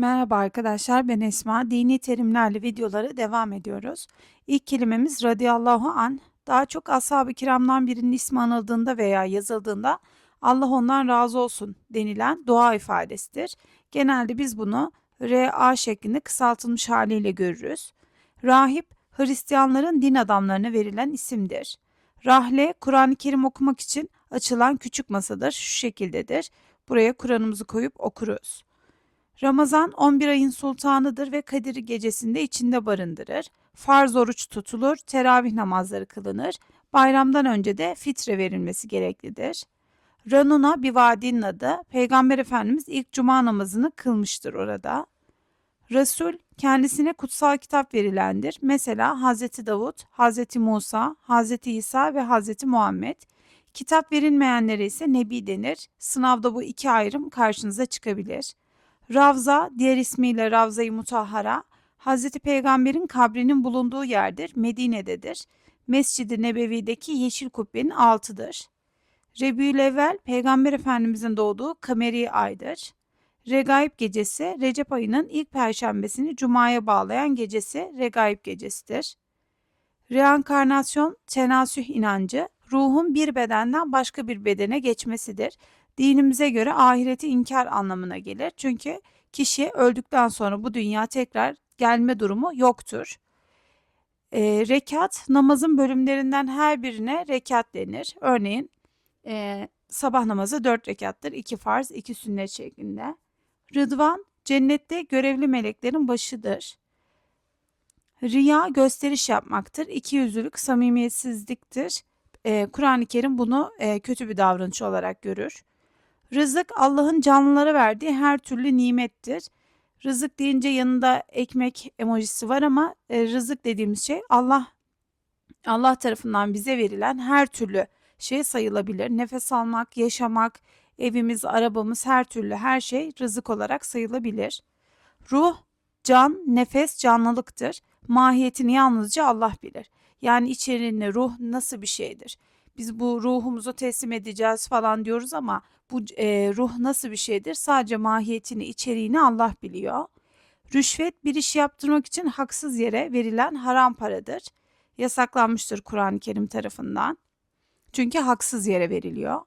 Merhaba arkadaşlar ben Esma. Dini terimlerle videolara devam ediyoruz. İlk kelimemiz radıyallahu an. Daha çok ashab-ı kiramdan birinin ismi anıldığında veya yazıldığında Allah ondan razı olsun denilen dua ifadesidir. Genelde biz bunu RA şeklinde kısaltılmış haliyle görürüz. Rahip Hristiyanların din adamlarına verilen isimdir. Rahle Kur'an-ı Kerim okumak için açılan küçük masadır. Şu şekildedir. Buraya Kur'an'ımızı koyup okuruz. Ramazan 11 ayın sultanıdır ve Kadir gecesinde içinde barındırır. Farz oruç tutulur, teravih namazları kılınır. Bayramdan önce de fitre verilmesi gereklidir. Ranuna bir vadinin adı. Peygamber Efendimiz ilk cuma namazını kılmıştır orada. Resul kendisine kutsal kitap verilendir. Mesela Hazreti Davut, Hazreti Musa, Hazreti İsa ve Hazreti Muhammed. Kitap verilmeyenlere ise Nebi denir. Sınavda bu iki ayrım karşınıza çıkabilir. Ravza, diğer ismiyle Ravza-i Mutahhara, Hazreti Peygamber'in kabrinin bulunduğu yerdir, Medine'dedir. Mescid-i Nebevi'deki yeşil kubbenin altıdır. Rebü'l-Evvel, Peygamber Efendimizin doğduğu kameri aydır. Regaib gecesi, Recep ayının ilk perşembesini Cuma'ya bağlayan gecesi Regaib gecesidir. Reenkarnasyon, tenasüh inancı, ruhun bir bedenden başka bir bedene geçmesidir dinimize göre ahireti inkar anlamına gelir. Çünkü kişi öldükten sonra bu dünya tekrar gelme durumu yoktur. E, rekat namazın bölümlerinden her birine rekat denir. Örneğin e, sabah namazı dört rekattır. iki farz, iki sünnet şeklinde. Rıdvan cennette görevli meleklerin başıdır. Riya gösteriş yapmaktır. İki yüzlülük samimiyetsizliktir. E, Kur'an-ı Kerim bunu e, kötü bir davranış olarak görür. Rızık Allah'ın canlılara verdiği her türlü nimettir. Rızık deyince yanında ekmek emojisi var ama e, rızık dediğimiz şey Allah Allah tarafından bize verilen her türlü şey sayılabilir. Nefes almak, yaşamak, evimiz, arabamız her türlü her şey rızık olarak sayılabilir. Ruh, can, nefes canlılıktır. Mahiyetini yalnızca Allah bilir. Yani içeriğinde ruh nasıl bir şeydir? Biz bu ruhumuzu teslim edeceğiz falan diyoruz ama bu e, ruh nasıl bir şeydir? Sadece mahiyetini, içeriğini Allah biliyor. Rüşvet bir iş yaptırmak için haksız yere verilen haram paradır. Yasaklanmıştır Kur'an-ı Kerim tarafından. Çünkü haksız yere veriliyor.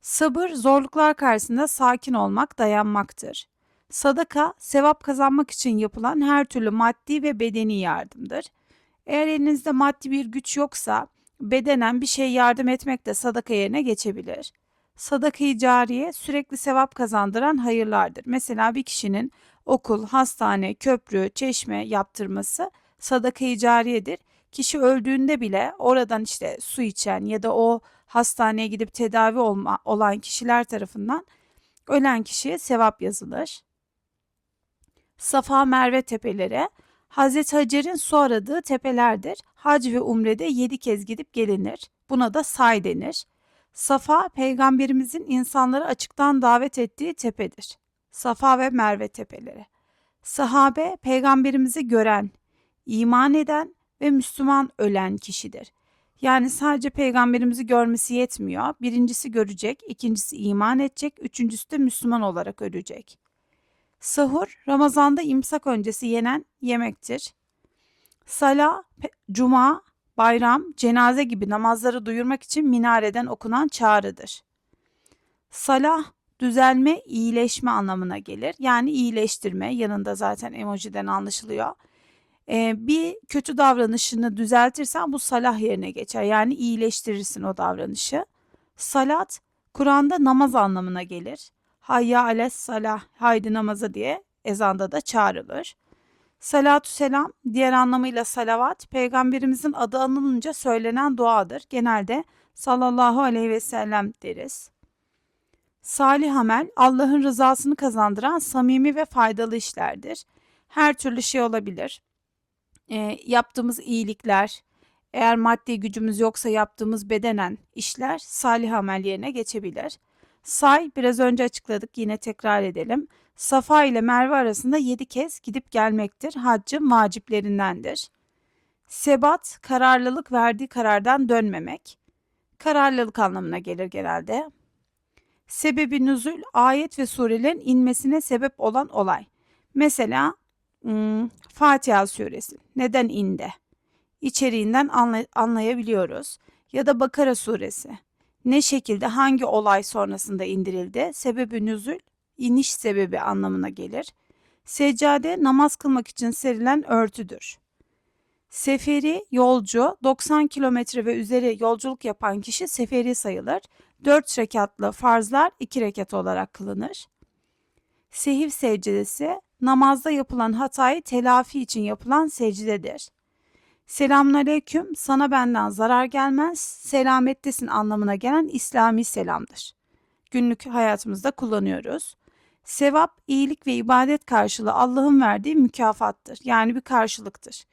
Sabır zorluklar karşısında sakin olmak, dayanmaktır. Sadaka sevap kazanmak için yapılan her türlü maddi ve bedeni yardımdır. Eğer elinizde maddi bir güç yoksa bedenen bir şey yardım etmek de sadaka yerine geçebilir. Sadaka-i cariye sürekli sevap kazandıran hayırlardır. Mesela bir kişinin okul, hastane, köprü, çeşme yaptırması sadaka-i cariyedir. Kişi öldüğünde bile oradan işte su içen ya da o hastaneye gidip tedavi olma, olan kişiler tarafından ölen kişiye sevap yazılır. Safa Merve tepeleri Hazreti Hacer'in su aradığı tepelerdir. Hac ve umrede yedi kez gidip gelinir. Buna da say denir. Safa peygamberimizin insanları açıktan davet ettiği tepedir. Safa ve Merve tepeleri. Sahabe peygamberimizi gören, iman eden ve Müslüman ölen kişidir. Yani sadece peygamberimizi görmesi yetmiyor. Birincisi görecek, ikincisi iman edecek, üçüncüsü de Müslüman olarak ölecek. Sahur Ramazan'da imsak öncesi yenen yemektir. Sala, cuma, bayram, cenaze gibi namazları duyurmak için minareden okunan çağrıdır. Salah düzelme, iyileşme anlamına gelir. Yani iyileştirme yanında zaten emojiden anlaşılıyor. Ee, bir kötü davranışını düzeltirsen bu salah yerine geçer. Yani iyileştirirsin o davranışı. Salat Kur'an'da namaz anlamına gelir. Hayya ales salah, haydi namaza diye ezanda da çağrılır. Salatü selam diğer anlamıyla salavat peygamberimizin adı anılınca söylenen duadır. Genelde sallallahu aleyhi ve sellem deriz. Salih amel Allah'ın rızasını kazandıran samimi ve faydalı işlerdir. Her türlü şey olabilir. E, yaptığımız iyilikler, eğer maddi gücümüz yoksa yaptığımız bedenen işler salih amel yerine geçebilir. Say biraz önce açıkladık yine tekrar edelim. Safa ile Merve arasında yedi kez gidip gelmektir. Haccın vaciplerindendir. Sebat, kararlılık verdiği karardan dönmemek. Kararlılık anlamına gelir genelde. Sebebi nüzül, ayet ve surelerin inmesine sebep olan olay. Mesela ım, Fatiha suresi neden indi? İçeriğinden anlay- anlayabiliyoruz. Ya da Bakara suresi ne şekilde hangi olay sonrasında indirildi? Sebebi nüzül, iniş sebebi anlamına gelir. Seccade namaz kılmak için serilen örtüdür. Seferi, yolcu, 90 kilometre ve üzeri yolculuk yapan kişi seferi sayılır. 4 rekatlı farzlar 2 rekat olarak kılınır. Sehiv secdesi, namazda yapılan hatayı telafi için yapılan secdedir. Selamünaleyküm, sana benden zarar gelmez, selamettesin anlamına gelen İslami selamdır. Günlük hayatımızda kullanıyoruz. Sevap, iyilik ve ibadet karşılığı Allah'ın verdiği mükafattır. Yani bir karşılıktır.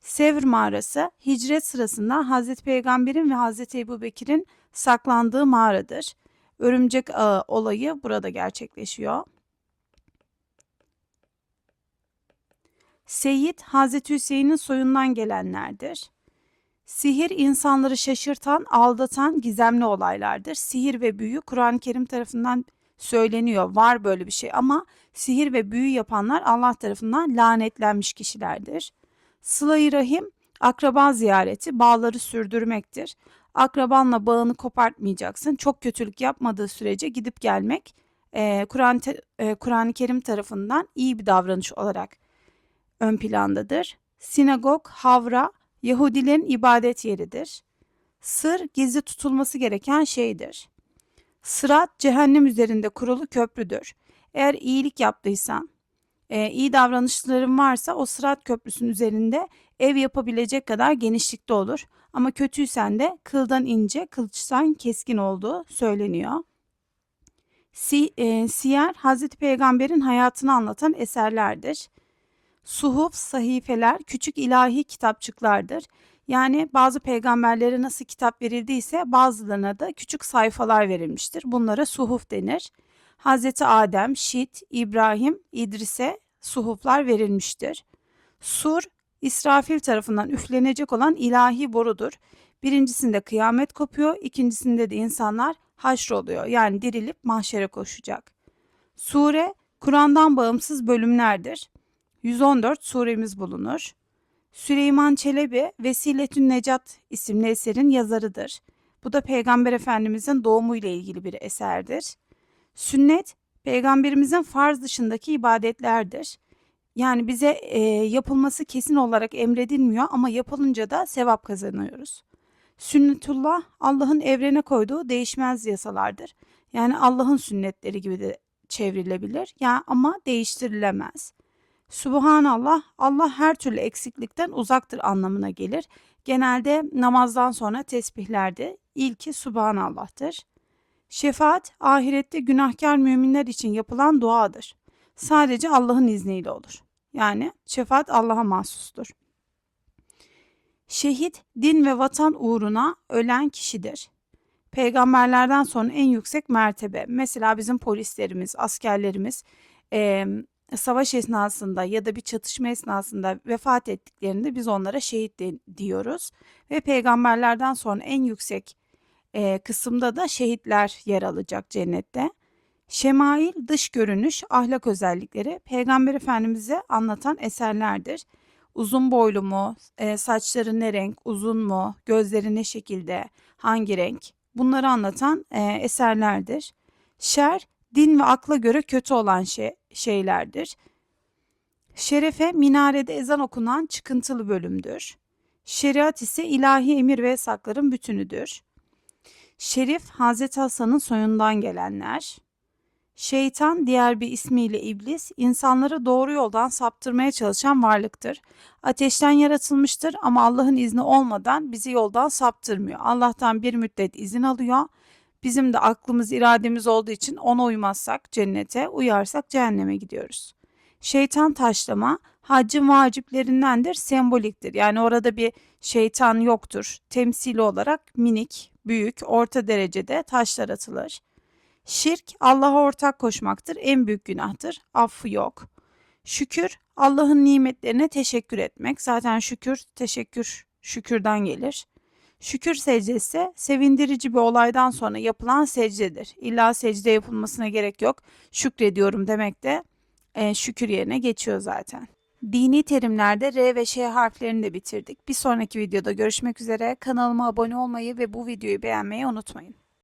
Sevr mağarası hicret sırasında Hazreti Peygamber'in ve Hazreti Ebu Bekir'in saklandığı mağaradır. Örümcek ağı olayı burada gerçekleşiyor. Seyit Hazreti Hüseyin'in soyundan gelenlerdir. Sihir insanları şaşırtan, aldatan gizemli olaylardır. Sihir ve büyü Kur'an-ı Kerim tarafından söyleniyor. Var böyle bir şey ama sihir ve büyü yapanlar Allah tarafından lanetlenmiş kişilerdir. Sıla-i Rahim akraba ziyareti bağları sürdürmektir. Akrabanla bağını kopartmayacaksın. Çok kötülük yapmadığı sürece gidip gelmek Kur'an Kur'an-ı Kerim tarafından iyi bir davranış olarak ön plandadır. Sinagog, havra Yahudilerin ibadet yeridir. Sır gizli tutulması gereken şeydir. Sırat cehennem üzerinde kurulu köprüdür. Eğer iyilik yaptıysan, e, iyi davranışların varsa o sırat köprüsünün üzerinde ev yapabilecek kadar genişlikte olur. Ama kötüysen de kıldan ince, kılıçtan keskin olduğu söyleniyor. Si, e, siyer Hazreti Peygamber'in hayatını anlatan eserlerdir. Suhuf, sahifeler küçük ilahi kitapçıklardır. Yani bazı peygamberlere nasıl kitap verildiyse bazılarına da küçük sayfalar verilmiştir. Bunlara suhuf denir. Hazreti Adem, Şit, İbrahim, İdris'e suhuflar verilmiştir. Sur, İsrafil tarafından üflenecek olan ilahi borudur. Birincisinde kıyamet kopuyor, ikincisinde de insanlar haşroluyor. Yani dirilip mahşere koşacak. Sure, Kur'an'dan bağımsız bölümlerdir. 114 suremiz bulunur. Süleyman Çelebi Vesiletün Necat isimli eserin yazarıdır. Bu da Peygamber Efendimizin doğumu ile ilgili bir eserdir. Sünnet peygamberimizin farz dışındaki ibadetlerdir. Yani bize e, yapılması kesin olarak emredilmiyor ama yapılınca da sevap kazanıyoruz. Sünnetullah Allah'ın evrene koyduğu değişmez yasalardır. Yani Allah'ın sünnetleri gibi de çevrilebilir. Ya yani ama değiştirilemez. Subhanallah, Allah her türlü eksiklikten uzaktır anlamına gelir. Genelde namazdan sonra tesbihlerde ilki Subhanallah'tır. Şefaat, ahirette günahkar müminler için yapılan duadır. Sadece Allah'ın izniyle olur. Yani şefaat Allah'a mahsustur. Şehit, din ve vatan uğruna ölen kişidir. Peygamberlerden sonra en yüksek mertebe. Mesela bizim polislerimiz, askerlerimiz, e, savaş esnasında ya da bir çatışma esnasında vefat ettiklerinde biz onlara şehit diyoruz. Ve peygamberlerden sonra en yüksek e, kısımda da şehitler yer alacak cennette. Şemail dış görünüş, ahlak özellikleri Peygamber Efendimiz'e anlatan eserlerdir. Uzun boylu mu, e, saçları ne renk, uzun mu, gözleri ne şekilde, hangi renk bunları anlatan e, eserlerdir. Şer din ve akla göre kötü olan şey, şeylerdir. Şerefe minarede ezan okunan çıkıntılı bölümdür. Şeriat ise ilahi emir ve yasakların bütünüdür. Şerif Hazreti Hasan'ın soyundan gelenler. Şeytan diğer bir ismiyle iblis insanları doğru yoldan saptırmaya çalışan varlıktır. Ateşten yaratılmıştır ama Allah'ın izni olmadan bizi yoldan saptırmıyor. Allah'tan bir müddet izin alıyor Bizim de aklımız, irademiz olduğu için ona uymazsak cennete, uyarsak cehenneme gidiyoruz. Şeytan taşlama haccın vaciplerindendir, semboliktir. Yani orada bir şeytan yoktur. Temsili olarak minik, büyük, orta derecede taşlar atılır. Şirk Allah'a ortak koşmaktır. En büyük günahtır. Affı yok. Şükür Allah'ın nimetlerine teşekkür etmek. Zaten şükür, teşekkür şükürden gelir. Şükür secdesi sevindirici bir olaydan sonra yapılan secdedir. İlla secde yapılmasına gerek yok. Şükrediyorum demek de e, şükür yerine geçiyor zaten. Dini terimlerde R ve Ş harflerini de bitirdik. Bir sonraki videoda görüşmek üzere. Kanalıma abone olmayı ve bu videoyu beğenmeyi unutmayın.